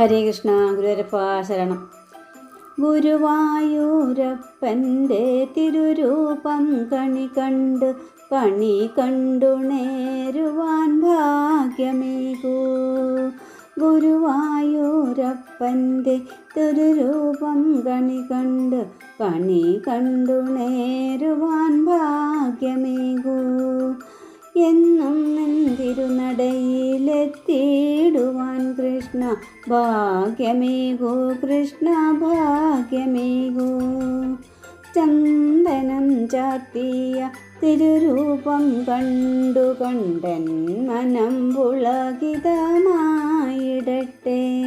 ഹരേ കൃഷ്ണ ഗുരുവരപ്പ ശരണം. ഗുരുവായൂരപ്പന്റെ തിരുരൂപം കണി കണ്ട് കണി കണ്ടു നേരുവാൻ ഭാഗ്യമേകൂ. ഗുരുവായൂരപ്പന്റെ തിരുരൂപം കണി കണ്ട് കണി കണ്ടു നേരുവാൻ ഭാഗ്യമേകൂ. എന്നും നിന്തിരുനടയിലെത്തിയിടുവാൻ കൃഷ്ണ ഭാഗ്യമേകോ. കൃഷ്ണ ഭാഗ്യമേകോ. ചന്ദനം ചാർത്തിയ തിരുരൂപം കണ്ടു കണ്ടൻ മനം പുളകിതമായിടട്ടെ.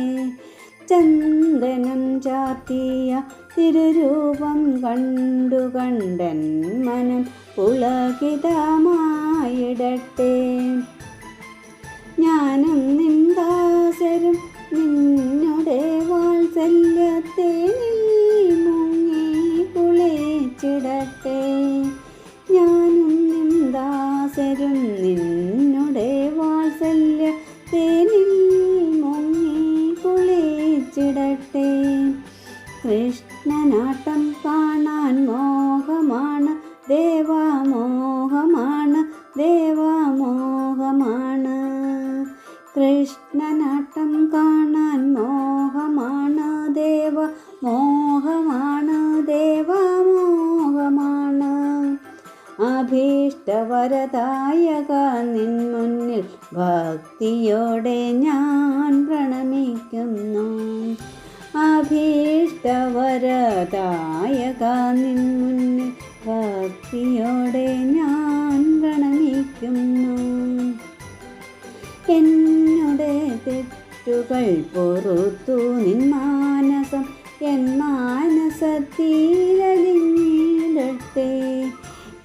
ചന്ദനം ചാർത്തിയ തിരുരൂപം കണ്ടു കണ്ടൻ മനം പുളകിതമായിടട്ടെ. വാത്സല്യത്തെ മുങ്ങി കുളിച്ചിടട്ടെ. ഞാനും നിന്ദാസരും നിന്നുടെ വാത്സല്യത്തെ മുങ്ങി കുളിച്ചിടട്ടെ. കൃഷ്ണനാട്ടം കാണാൻ മോഹമാണ് ദേവാമോഹമാണ് ദേവാമോഹമാണ്. കൃഷ്ണനാട്ടം കാണാൻ മോഹമാണ് അഭീഷ്ടവരദായക നിൻ മുന്നിൽ ഭക്തിയോടെ ഞാൻ പ്രണമിക്കുന്നു. അഭീഷ്ടവരദായക നിൻ മുന്നിൽ ഭക്തിയോടെ ഞാൻ പ്രണമിക്കുന്നു. എന്നുടെ തെറ്റുകൾ പൊറുത്തു നിൻ മാനസം എൻ മാനസത്തിലലിഞ്ഞിടട്ടെ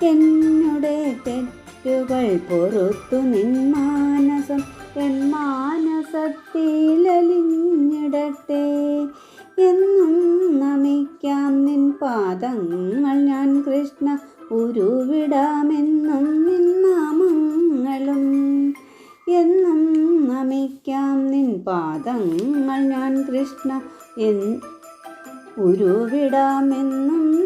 എന്നുടെ തെറ്റുകൾ പൊറത്തു നിൻ മാനസം. എൻ മാനസത്തിലലിഞ്ഞിടട്ടെ എന്നും നമിക്കാം നിൻ പാദങ്ങൾ ഞാൻ കൃഷ്ണ ഉരുവിടാമെന്നും നിൻ നാമങ്ങളും. എന്നും നമിക്കാം നിൻ പാദങ്ങൾ ഞാൻ കൃഷ്ണ എൻ ഉരുവിടാമെന്നും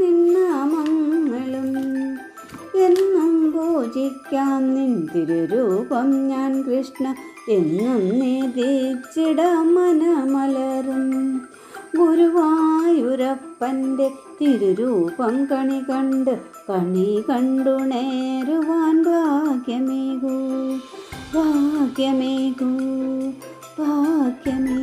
പൂജിക്കാം നിൻ തിരുരൂപം ഞാൻ കൃഷ്ണ എന്നും നീതിച്ചിടാം മനമലരും. ഗുരുവായൂരപ്പന്റെ തിരുരൂപം കണി കണ്ട് കണി കണ്ടു നേരുവാൻ ഭാഗ്യമേകൂ. ഭാഗ്യമേകൂ. ഭാഗ്യമേ